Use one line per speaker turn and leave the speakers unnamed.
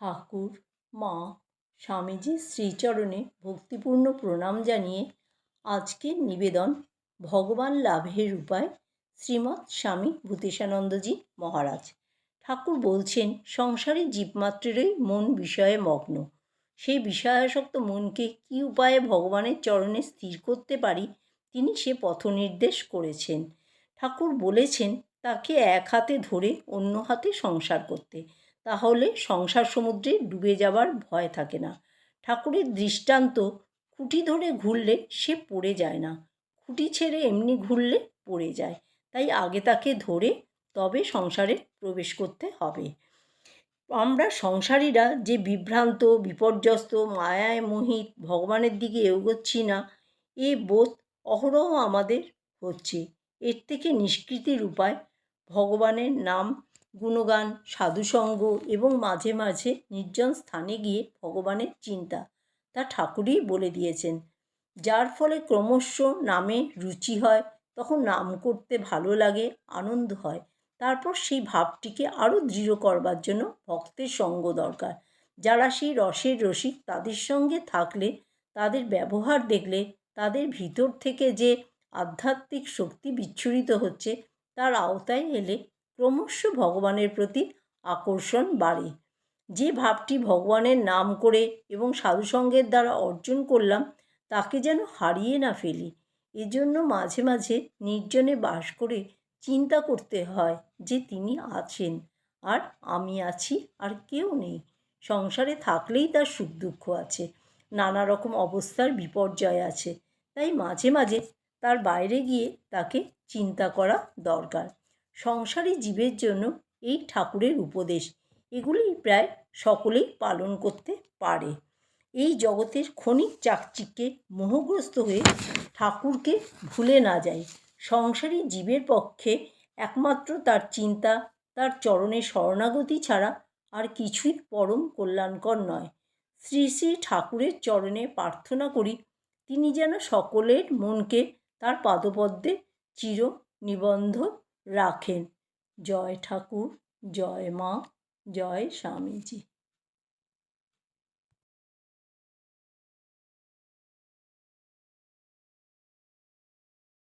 ঠাকুর, মা স্বামীজির শ্রীচরণে ভক্তিপূর্ণ প্রণাম জানিয়ে আজকের নিবেদন ভগবান লাভের উপায় শ্রীমৎ স্বামী ভূতেশানন্দজি মহারাজ। ঠাকুর বলছেন, সংসারী জীবমাত্রেরই মন বিষয়ে মগ্ন। সেই বিষয়াসক্ত মনকে কী উপায়ে ভগবানের চরণে স্থির করতে পারি তিনি সে পথ নির্দেশ করেছেন। ঠাকুর বলেছেন, তাকে এক হাতে ধরে অন্য হাতে সংসার করতে। তাহলে সংসার সমুদ্রে ডুবে যাবার ভয় থাকে না। ঠাকুরের দৃষ্টান্ত খুঁটি ধরে ঘুরলে সে পড়ে যায় না। খুঁটি ছেড়ে এমনি ঘুরলে পড়ে যায়। তাই আগে তাকে ধরে তবে সংসারে প্রবেশ করতে হবে। আমরা সংসারীরা যে বিভ্রান্ত, বিপর্যস্ত, মায়ায় মোহিত, ভগবানের দিকে এগোচ্ছি না, এ বোধ অহরহ আমাদের হচ্ছে। এর থেকে নিষ্কৃতির উপায় ভগবানের নাম গুণগান, সাধুসঙ্গ এবং মাঝে মাঝে নির্জন স্থানে গিয়ে ভগবানের চিন্তা তা ঠাকুরই বলে দিয়েছেন। যার ফলে ক্রমশ নামে রুচি হয়, তখন নাম করতে ভালো লাগে, আনন্দ হয়। তারপর সেই ভাবটিকে আরও দৃঢ় করবার জন্য ভক্তের সঙ্গ দরকার। যারা সেই রসের রসিক, তাদের সঙ্গে থাকলে, তাদের ব্যবহার দেখলে, তাদের ভিতর থেকে যে আধ্যাত্মিক শক্তি বিচ্ছুরিত হচ্ছে, তার আওতায় এলে ক্রমশ ভগবানের প্রতি আকর্ষণ বাড়ে। যে ভাবটি ভগবানের নাম করে এবং সাধুসঙ্গের দ্বারা অর্জন করলাম, তাকে যেন হারিয়ে না ফেলি। এজন্য মাঝে মাঝে নির্জনে বাস করে চিন্তা করতে হয় যে তিনি আছেন, আর আমি আছি, আর কেউ নেই। সংসারে থাকলেই তার সুখ দুঃখ আছে, নানা রকম অবস্থার বিপর্যয় আছে। তাই মাঝে মাঝে তার বাইরে গিয়ে তাকে চিন্তা করা দরকার। সংসারী জীবের জন্য এই ঠাকুরের উপদেশ। এগুলি প্রায় সকলেই পালন করতে পারে। এই জগতের ক্ষণিক চাকচিক্যে মোহগ্রস্ত হয়ে ঠাকুরকে ভুলে না যায় সংসারী জীবের পক্ষে একমাত্র তার চিন্তা, তার চরণে শরণাগতি ছাড়া আর কিছুই পরম কল্যাণকর নয়। শ্রী শ্রী ঠাকুরের চরণে প্রার্থনা করি, তিনি যেন সকলের মনকে তার পাদপদ্মে চির নিবন্ধ রাখেন। জয় ঠাকুর জয় মা জয় স্বামীজি।